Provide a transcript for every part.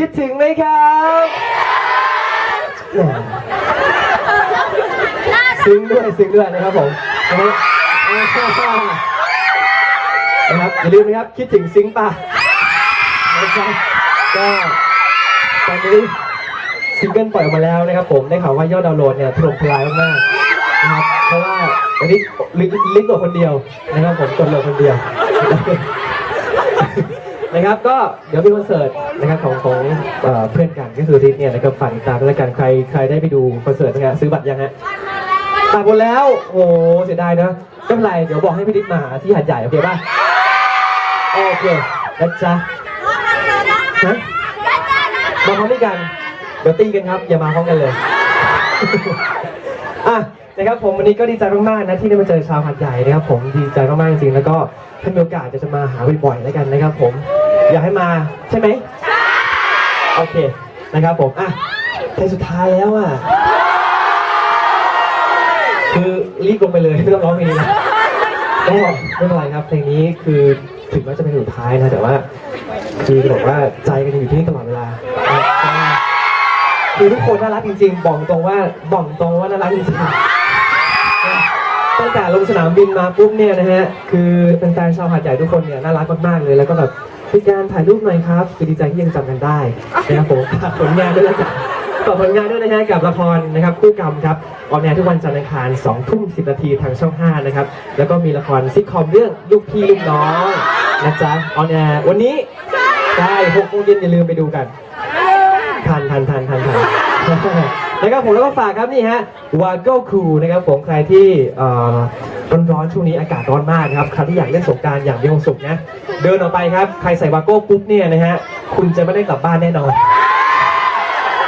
คิดถึงไหมครับแหมซึ้งด้วยซึ้งด้วยนะครับผมนะฮะนะครับอย่าลืมนะครับคิดถึงซึ้งป่ะนะครับก็ตอนนี้ซิงเกิลปล่อยออกมาแล้วนะครับ ผมได้ข่าวว่ายอดดาวน์โหลดเนี่ยถล่มทลายมากๆนะครับเพราะว่าวันนี้ลิงลิงก์ตัวคนเดียวนะครับผมกดโหลดคนเดียว นะครับก็เดี๋ยวมีคอนเสิร์ตนะครับของของเอ่อเพื่อนกันก็คือริทเนี่ยนะครับฝากติดตามด้วยกันใครใครได้ไปดูคอนเสิร์ตนะฮะซื้อบัตรยังฮะตัดหมดแล้วโอ้โหเสียดายนะไม่เป็นไรเดี๋ยวบอกให้พี่ริทมาหาที่หาดใหญ่โอเคป่ะโอเคนะจ๊ะฮะมาพร้อมกันเดี๋ยวตีกันครับ อย่ามาพร้อมกันเลยอะนะครับผมวันนี้ก็ดีใจมากๆนะที่ได้มาเจอชาวหาดใหญ่นะครับผมดีใจมากๆจริงๆแล้วก็ถ้ามีโอกาสจะจะมาหาบ่อยๆแล้วกันนะครับผม อยากให้มาใช่ไหมโอเคนะครับผมอะเพลงสุดท้ายแล้วอะคือรีบลงไปเลยไม่ต้องร้องเพลงนี้นะก็ไม่เป็นไรครับเพลงนี้คือถึงว่าจะเป็นเพลงสุดท้ายนะแต่ว่าคือจะบอกว่าใจกันยังอยู่ที่นี่ตลอดเวลานะครับคือทุกคนน่ารักจริงๆบอกตรงว่าบอกตรงว่าน่ารักจริงๆตั้งแต่ลงสนามบินมาปุ๊บเนี่ยนะฮะคือแฟนๆชาวหาดใหญ่ทุกคนเนี่ยน่ารักมากๆเลยแล้วก็แบบ พี่การถ่ายรูปหน่อยครับคือดีใจที่ยังจำกันได้นะครับผมฝากผลงานด้วยแล้วกันฝากผลงานด้วยนะฮะกับละครนะครับคู่กรรมครับออนแอร์ทุกวันจันทร์อังคาร2ทุ่ม10นาทีทางช่อง 5 นะครับ แล้วก็มีละครซิทคอมเรื่องลูกพี่ลูกน้องนะจ๊ะออนแอร์วันนี้ได้6โมงเย็นอย่าลืมไปดูกันทันทันทันทันทันนะครับผมแล้วก็ฝากครับนี่ฮะวาโก้คูนะครับผมใครที่อ่อ ร้อนๆช่วงนี้อากาศร้อนมากนะครับใครที่อยากเล่นสงกรารอย่างมีความสุขนะ เดินออกไปครับ ใครใส่วาโก้ปุ๊บเนี่ยนะฮะคุณจะไม่ได้กลับบ้านแน่นอน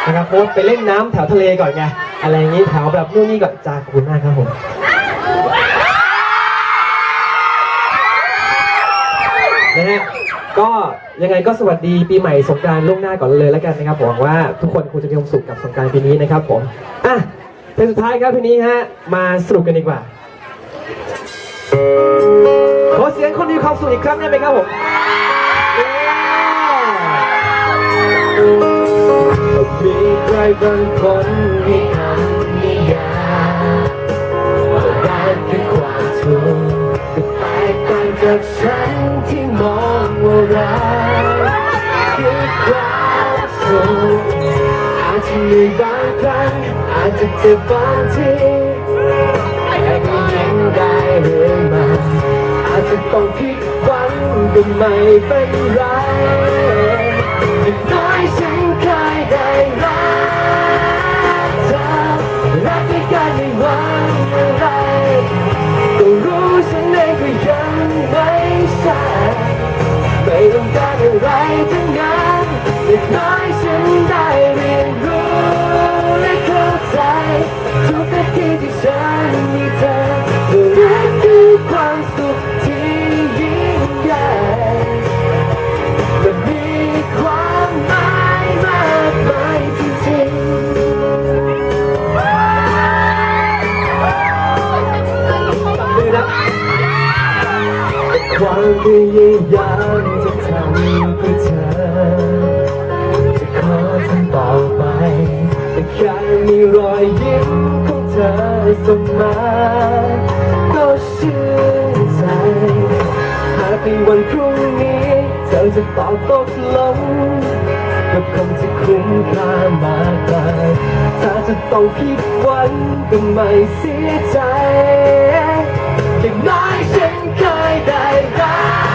นะครับเพราะว่าไปเล่นน้ำแถวทะเลก่อนไงอะไรอย่างนี้แถวแบบนู่นนี่ก่อนจ้าขอบคุณมากครับผม นะฮะก็ยังไงก็สวัสดีปีใหม่สงกรารล่วงหน้าก่อนเลยแล้วกันนะครับหวังว่าทุกคนคงจะมีความสุขกับสงกรารปีนี้นะครับผมอะเพลงสุดท้ายครับทีนี้ฮะมาสรุปกันดีกว่า ขอเสียงคนมีความสุขอีกครั้งได้ไหมครับผมมีใครบางคนที่ทำนิยามจะได้แค่ความทุกข์แต่แตกต่างจากฉันที่มองว่ารักคือความสุขอาจจะมีบางครั้งอาจจะเจ็บบางที ต้องผิดหวังก็ไม่เป็นไรอย่างน้อยฉันเคยได้รักเธอรักไม่กันไม่หวังอะไรก็รู้ฉันเองก็ยังไม่ใช่ไม่ต้องการอะไรทั้งนั้นอย่างน้อยฉันได้เรียนรู้และเข้าใจทุกนาทีที่ฉัน พยายามจะทำเพื่อเธอ จะขอทำต่อไป แต่แค่มีรอยยิ้มของเธอเสมอก็ชื่นใจหากในวันพรุ่งนี้เธอจะตอบตกลงกับคำที่คุ้มค่ามากมายถ้าจะต้องผิดหวังก็ไม่เสียใจอย่างน้อยฉันเคย ได้รัก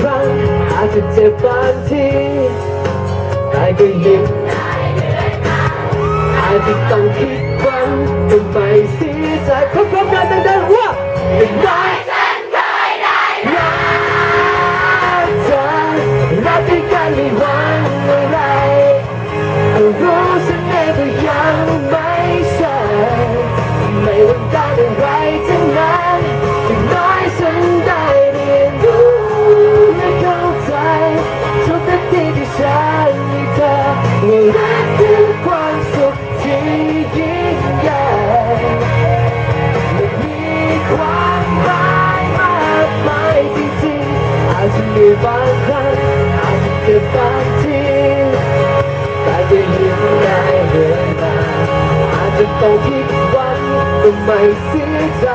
ครั้งอาจจะเจ็บบางทีแต่ก็ยิ้มอาจจะต้องคิดวังทำไมเสียใจเพราะความๆกันดังๆว่าเป็นไร อาจจะมีบางครั้งอาจจะเจ็บบางทีแต่จะยิ้มได้เรื่อยมาอาจจะต้องผิดวันก็ไม่เสียใจ